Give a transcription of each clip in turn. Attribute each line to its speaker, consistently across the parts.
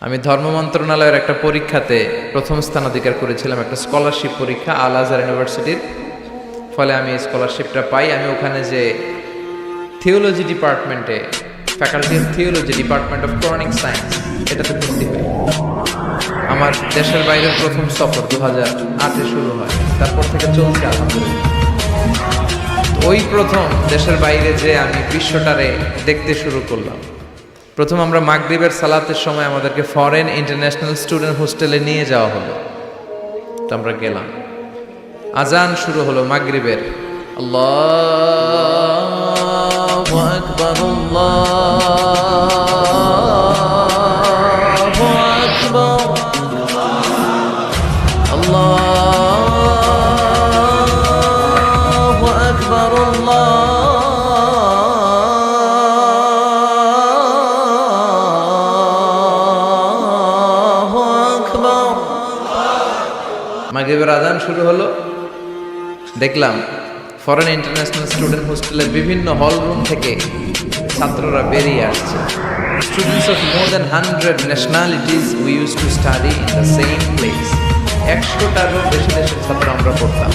Speaker 1: আমি ধর্ম মন্ত্রণালয়ের একটা পরীক্ষাতে প্রথম স্থান অধিকার করেছিলাম, একটা স্কলারশিপ পরীক্ষা আল আজহার ইউনিভার্সিটির। ফলে আমি স্কলারশিপটা পাই। আমি ওখানে যে থিওলজি ডিপার্টমেন্টে faculty of theology department of Quranic science এটাতে ভর্তি হই। আমার দেশের বাইরের প্রথম সফর দু হাজার আটে শুরু হয়। তারপর থেকে চলছে আলহামদুলিল্লাহ। ওই প্রথম দেশের বাইরে যে আমি বিশ্বটারে দেখতে শুরু করলাম। প্রথম আমরা মাগরিবের সালাতের সময় আমাদেরকে ফরেন ইন্টারন্যাশনাল স্টুডেন্ট হোস্টেলে নিয়ে যাওয়া হলো। তো আমরা গেলাম। আজান শুরু হলো মাগরিবের। আল্লাহু আল্লাহু আল্লাহু মাগরিবের আজান শুরু হলো। দেখলাম ফরেন ইন্টারন্যাশনাল স্টুডেন্ট হোস্টেলের বিভিন্ন হল রুম থেকে ছাত্ররা বেরিয়ে আসছে। Students of more than hundred nationalities we use to study in the same place একশোটারও বেশি দেশের ছাত্র আমরা পড়তাম।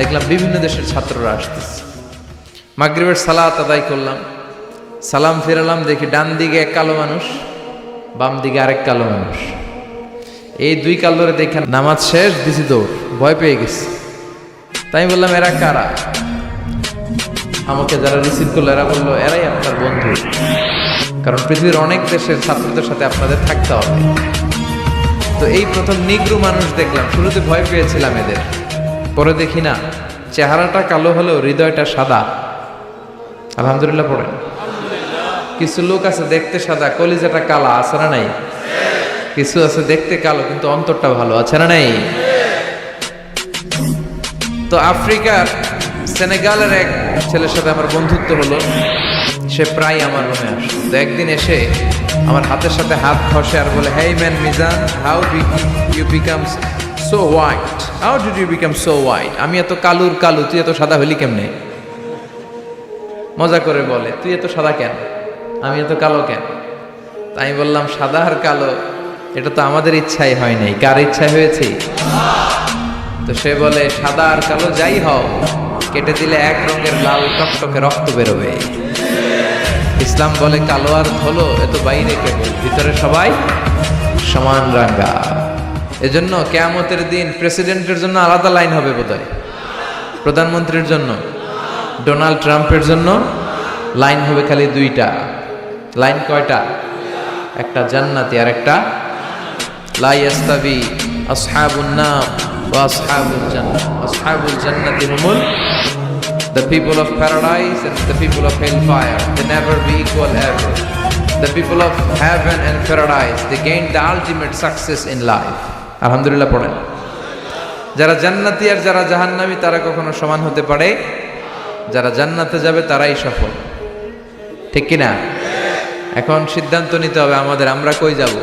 Speaker 1: দেখলাম বিভিন্ন দেশের ছাত্ররা আসতেছে। মাগরিবের সালাত আদায় করলাম। সালাম ফেরালাম দেখি ডান দিকে এক কালো মানুষ, বাম দিকে আরেক কালো মানুষ। এই দুই কাল ধরে দেখে নামাজ শেষ, দিছি দৌড়। ভয় পেয়ে গেছি। তাই বললাম, এরা কারা? আমাকে যারা রিসিভ করল, এরা বলল, এরাই আপনার বন্ধু। কারণ পৃথিবীর অনেক দেশের ছাত্রদের সাথে আপনাদের থাকতে হবে। তো এই প্রথম নিগ্রু মানুষ দেখলাম, শুরুতে ভয় পেয়েছিলাম এদের। পরে দেখি না, চেহারাটা কালো হলেও হৃদয়টা সাদা। আলহামদুলিল্লাহ পড়েন কিছু লোক আছে দেখতে সাদা, কলিজাটা কালা, আছে না নাই? কিছু আছে দেখতে কালো, কিন্তু অন্তরটা ভালো, আছে না নাই? তো আফ্রিকার সেনেগালের এক ছেলের সাথে আমার বন্ধুত্ব হলো। সে প্রায় আমার রুমে আসে। তো একদিন এসে আমার হাতের সাথে হাত ঘষে আর বলে, hey man Mizan, how you become so white? How did you become so white? আমি এত কালুর কালু, তুই এত সাদা হলি কেমনে? মজা করে বলে, তুই এত সাদা কেন? আমি এত কালো কেন? তাই বললাম, সাদা আর কালো এটা তো আমাদের ইচ্ছাই হয় নাই। কার ইচ্ছায় হয়েছে? তো সে বলে, সাদা আর কালো যাই হও, কেটে দিলে এক রঙের লাল টকটকে রক্ত বেরোবে। ইসলাম বলে, কালো আর ধলো, এ তো বাইরে কেবল, ভিতরে সবাই সমান রাঙ্গা। এজন্য কেয়ামতের দিন প্রেসিডেন্টের জন্য আলাদা লাইন হবে বোধহয়। প্রধানমন্ত্রীর জন্য, ডোনাল্ড ট্রাম্পের জন্য লাইন হবে খালি দুইটা। লাইন কয়টা? একটা জান্নাতি আর একটা লাইস্তাবি আসহাবুল নাম ওয়া আসহাবুল জান্নাত আসহাবুল জান্নাতি হুমুল the people of paradise and the people of hell fire never be equal ever the people of heaven and paradise they gain the ultimate success in life আলহামদুলিল্লাহ পড়েন। যারা জান্নাতি আর যারা জাহান্নামি, তারা কখনো সমান হতে পারে? যারা জান্নাতে যাবে, তারাই সফল। ঠিক কিনা? এখন সিদ্ধান্ত নিতে হবে, আমাদের আমরা কই যাব?